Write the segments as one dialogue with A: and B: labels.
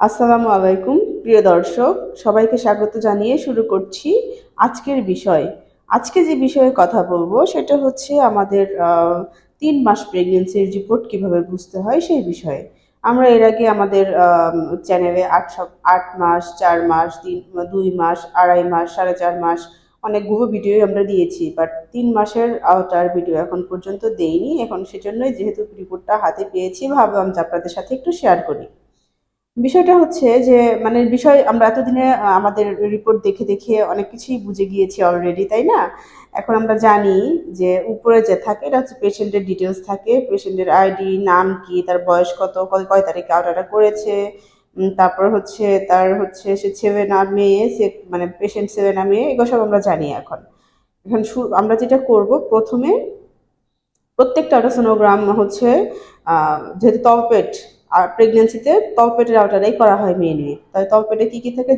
A: আসসালামু আলাইকুম, প্রিয় দর্শক, সবাইকে স্বাগত জানিয়ে শুরু করছি আজকের বিষয়। আজকে যে বিষয়ে কথা বলব, সেটা হচ্ছে আমাদের তিন মাস প্রেগনেন্সির রিপোর্ট কীভাবে বুঝতে হয় সেই বিষয়ে। আমরা এর আগে আমাদের চ্যানেলে আট সপ আট মাস, চার মাস, তিন, দুই মাস, আড়াই মাস, সাড়ে চার মাস অনেকগুলো ভিডিও আমরা দিয়েছি বাট তিন মাসের আওতার ভিডিও এখন পর্যন্ত দেইনি। এখন সেজন্যই যেহেতু রিপোর্টটা হাতে পেয়েছি, ভাবলাম যে আপনাদের সাথে একটু শেয়ার করি। বিষয়টা হচ্ছে যে মানে বিষয় আমরা এতদিনে আমাদের রিপোর্ট দেখে দেখে অনেক কিছুই বুঝে গিয়েছি অলরেডি তাই না? এখন আমরা জানি যে উপরে যে থাকে, এটা হচ্ছে পেশেন্টের ডিটেলস থাকে পেশেন্টের আইডি নাম কি, তার বয়স কত কয় তারিখে আউটারটা করেছে তারপর হচ্ছে, তার হচ্ছে সে ছেলে না মেয়ে, সে মানে পেশেন্ট ছেলে না মেয়ে, এগুলো সব আমরা জানি এখন। এখন আমরা যেটা করব প্রথমে প্রত্যেকটা আল্ট্রাসোনোগ্রাম হচ্ছে যেহেতু তলপেট আর প্রেগনেন্সিতে তলপেটের আউটারেই করা হয় মেনলি তাই তলপেটে কী কী থাকে?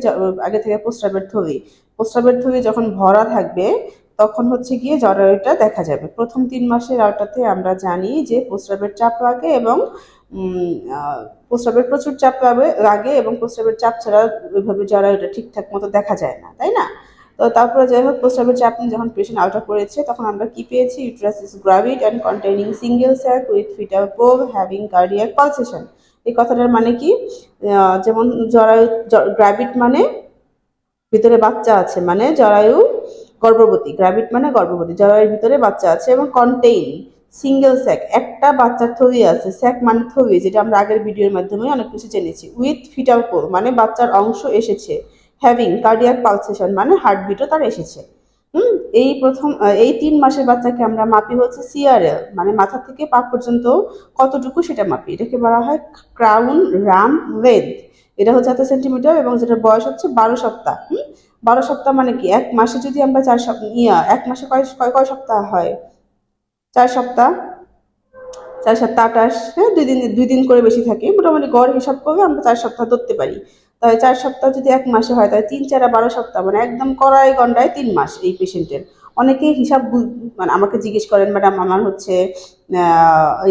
A: আগে থেকে পোস্টাবের থলি পোস্টাবের থলি যখন ভরা থাকবে, তখন হচ্ছে গিয়ে জরায়ুটা দেখা যাবে। প্রথম তিন মাসের আউটাতে আমরা জানি যে প্রস্রাবের চাপ লাগে এবং প্রস্রাবের প্রচুর চাপ লাগে এবং প্রস্রাবের চাপ ছাড়া ওইভাবে জরায়ুটা ঠিকঠাক মতো দেখা যায় না, তাই না? তো তারপরে যাই হোক প্রস্রাবের চাপ নিয়ে যখন পেশেন্ট আউটার করেছে, তখন আমরা কি পেয়েছি? Uterus is gravid and containing single sac with fetal pole having cardiac pulsation এই কথাটার মানে কি? যেমন জরায়ু গ্রাভিড মানে ভিতরে বাচ্চা আছে মানে জরায়ু গর্ভবতী গ্রাভিড মানে গর্ভবতী, জরায়ুর ভিতরে বাচ্চা আছে এবং কন্টেইন সিঙ্গেল স্যাক একটা বাচ্চার থবি আছে স্যাক মানে থবি, যেটা আমরা আগের ভিডিওর মাধ্যমে অনেক কিছু জেনেছি উইথ ফিটাল পোল মানে বাচ্চার অংশ এসেছে। হ্যাভিং কার্ডিয়াক পালসেশন মানে হার্টবিটও তার এসেছে। হুম? এই প্রথম এই তিন মাসের বাচ্চাকে আমরা মাপি হচ্ছে সিআরএল মানে মাথা থেকে পা পর্যন্ত কতটুকু সেটা মাপি? এটাকে বলা হয় ক্রাউন রাম লেন্থ এটা হচ্ছে এত সেন্টিমিটার এবং যেটার বয়স হচ্ছে বারো সপ্তাহ, হুম? বারো সপ্তাহ মানে কি? এক মাসে যদি আমরা চার সপ্তাহ ইয়া, এক মাসে কয় কয় কয় সপ্তাহ হয়? চার সপ্তাহ চার সপ্তাহ আঠাশ হ্যাঁ? দুই দিন দুই দিন করে বেশি থাকে। মোটামুটি গড় হিসাব করলে আমরা চার সপ্তাহ ধরতে পারি। তাহলে চার সপ্তাহ যদি এক মাসে হয় তাহলে তিন, চারা বারো সপ্তাহ মানে একদম কড়াই গন্ডায় তিন মাস এই পেশেন্টের অনেকেই হিসাব মানে আমাকে জিজ্ঞেস করেন ম্যাডাম আমার হচ্ছে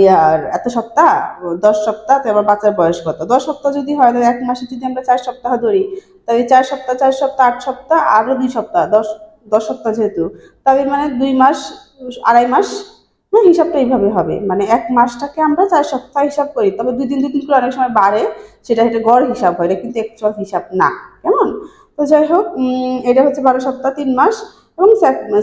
A: ইয়ার এত সপ্তাহ? দশ সপ্তাহ? তো আমার বাচ্চার বয়স কত? দশ সপ্তাহ যদি হয় তাহলে এক মাসে যদি আমরা চার সপ্তাহ ধরি তাহলে চার সপ্তাহ চার সপ্তাহ, আট সপ্তাহ, আরও দুই সপ্তাহ, দশ দশ সপ্তাহ যেহেতু তাহলে মানে দুই মাস, আড়াই মাস হ্যাঁ হিসাবটা এইভাবে হবে। মানে এক মাসটাকে আমরা চার সপ্তাহ হিসাব করি। তবে দুই দিন দুই দিন করে অনেক সময় বাড়ে, সেটা একটা গড় হিসাব হয়, এটা কিন্তু অ্যাকচুয়াল হিসাব না। কেমন? তো যাই হোক এটা হচ্ছে বারো সপ্তাহ, তিন মাস এবং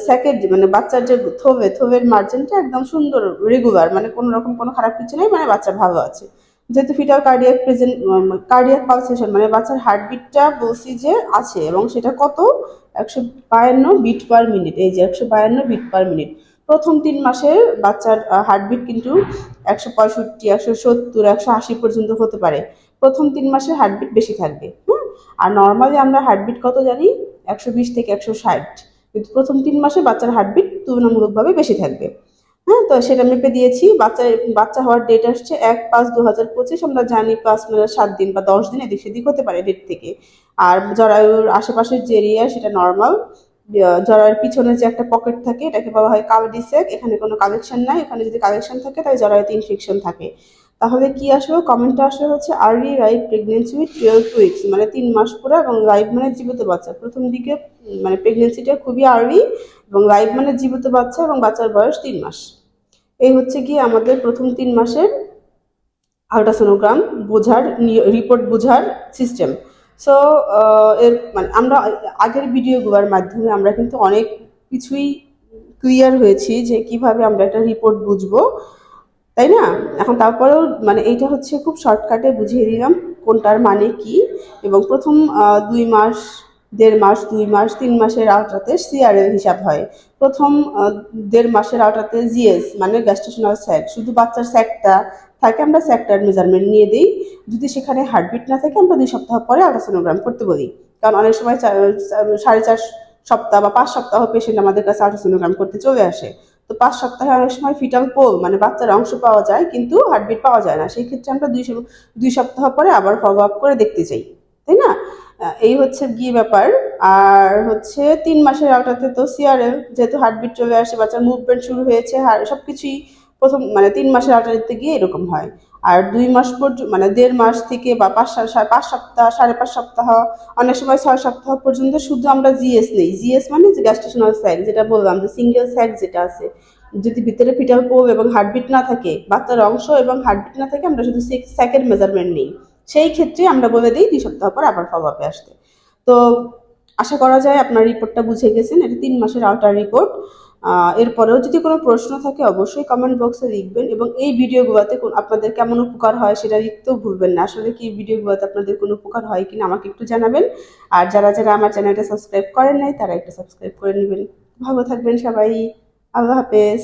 A: স্যাকের মানে বাচ্চার যে থোবে, থোবের মার্জিনটা একদম সুন্দর রেগুলার মানে কোনো রকম কোনো খারাপ কিছু নেই মানে বাচ্চা ভালো আছে। যেহেতু fetal cardiac present cardiac pulsation মানে বাচ্চার হার্টবিটটা বলছি যে আছে এবং সেটা কত? একশো বায়ান্ন বিট পার মিনিট এই যে একশো বায়ান্ন বিট পার মিনিট প্রথম তিন মাসের বাচ্চার হার্টবিট কিন্তু একশো পঁয়ষট্টি, একশো সত্তর, একশো আশি পর্যন্ত হতে পারে। প্রথম তিন মাসের হার্টবিট বেশি থাকবে, হুম? আর নর্মালি আমরা হার্টবিট কত জানি? একশো বিশ থেকে একশো ষাট। কিন্তু প্রথম তিন মাসে বাচ্চার হার্টবিট তুলনামূলকভাবে বেশি থাকবে হ্যাঁ? তো সেটা মেপে দিয়েছি। বাচ্চা বাচ্চা হওয়ার ডেট আসছে এক পাঁচ দু হাজার পঁচিশ। আমরা জানি পাঁচ মানে সাত দিন বা দশ দিন এদিক সেদিক হতে পারে ডেট থেকে। আর জরায়ুর আশেপাশের যে এরিয়া সেটা নর্মাল জরায়ুর পিছনে যে একটা পকেট থাকে, এটাকে বলা হয় কালডিসেক এখানে কোনো কালেকশন নাই, এখানে যদি কালেকশন থাকে, তাহলে জরায়ুতে ইনফেকশন থাকে। তাহলে কি আসবে কমেন্টটা আসবে হচ্ছে early live pregnancy with twelve weeks মানে তিন মাস পুরো এবং লাইভ মানে জীবিত বাচ্চা। প্রথম দিকে মানে প্রেগনেন্সিটা খুবই আর্লি এবং লাইভ মানে জীবিত বাচ্চা এবং বাচ্চার বয়স তিন মাস। এই হচ্ছে কি আমাদের প্রথম তিন মাসের আলট্রাসোনোগ্রাম বোঝার রিপোর্ট বোঝার সিস্টেম সো এর মানে আমরা, আগের ভিডিওগুলোর মাধ্যমে আমরা কিন্তু অনেক কিছুই ক্লিয়ার হয়েছি যে কীভাবে আমরা একটা রিপোর্ট বুঝব, তাই না? এখন তারপরেও মানে এইটা হচ্ছে খুব শর্টকাটে বুঝিয়ে দিলাম কোনটার মানে কি এবং প্রথম দুই মাস দেড় মাস, দুই মাস, তিন মাসের আওতাতে সিআরএল হিসাব হয়। প্রথম দেড় মাসের আওতাতে জিএস মানে গ্যাস্ট্রেশনাল স্যাক শুধু বাচ্চার স্যাকটা থাকে, আমরা স্যাকটার মেজারমেন্ট নিয়ে দিই। যদি সেখানে হার্টবিট না থাকে, আমরা দুই সপ্তাহ পরে আল্ট্রাসোনোগ্রাম করতে বলি। কারণ অনেক সময় সাড়ে চার সপ্তাহ বা পাঁচ সপ্তাহ পেশেন্ট আমাদের কাছে আল্ট্রাসোনোগ্রাম করতে চলে আসে। তো পাঁচ সপ্তাহে অনেক সময় ফিটাল পোল মানে বাচ্চার অংশ পাওয়া যায়, কিন্তু হার্টবিট পাওয়া যায় না। সেই ক্ষেত্রে আমরা দুই দুই সপ্তাহ পরে আবার ফলো আপ করে দেখতে চাই। তাই না? এই হচ্ছে গিয়ে ব্যাপার। আর হচ্ছে তিন মাসের আওতাতে তো সিআরএল যেহেতু হার্টবিট চলে আসে, বাচ্চার মুভমেন্ট শুরু হয়েছে আর সব কিছুই প্রথম মানে তিন মাসের আওতাতে গিয়ে এরকম হয়। আর দুই মাস পর্যন্ত মানে দেড় মাস থেকে বা পাঁচ পাঁচ সপ্তাহ, সাড়ে পাঁচ সপ্তাহ, অনেক সময় ছয় সপ্তাহ পর্যন্ত শুধু আমরা জিএস নেই। জিএস মানে যে গ্যাস্ট্রেশনাল স্যাক যেটা বললাম, যে সিঙ্গেল স্যাক যেটা আছে। যদি ভিতরে ফিটাল পোল এবং হার্টবিট না থাকে, বাচ্চার অংশ এবং হার্টবিট না থাকে, আমরা শুধু স্যাকের মেজারমেন্ট নিই। সেই ক্ষেত্রে আমরা বলে দিই দুই সপ্তাহ পর আবার ফলো আপে আসতে। তো আশা করা যায় আপনার রিপোর্টটা বুঝে গেছেন, এটা তিন মাসের আউটার রিপোর্ট এরপরেও যদি কোনো প্রশ্ন থাকে অবশ্যই কমেন্ট বক্সে লিখবেন এবং এই ভিডিওগুলোতে আপনাদের কেমন উপকার হয় সেটা লিখতেও ভুলবেন না। আসলে কি ভিডিওগুলোতে আপনাদের কোনো উপকার হয় কিনা আমাকে একটু জানাবেন। আর যারা যারা আমার চ্যানেলটা সাবস্ক্রাইব করেন নাই, তারা একটু সাবস্ক্রাইব করে নেবেন। ভালো থাকবেন সবাই। আল্লাহ হাফেজ।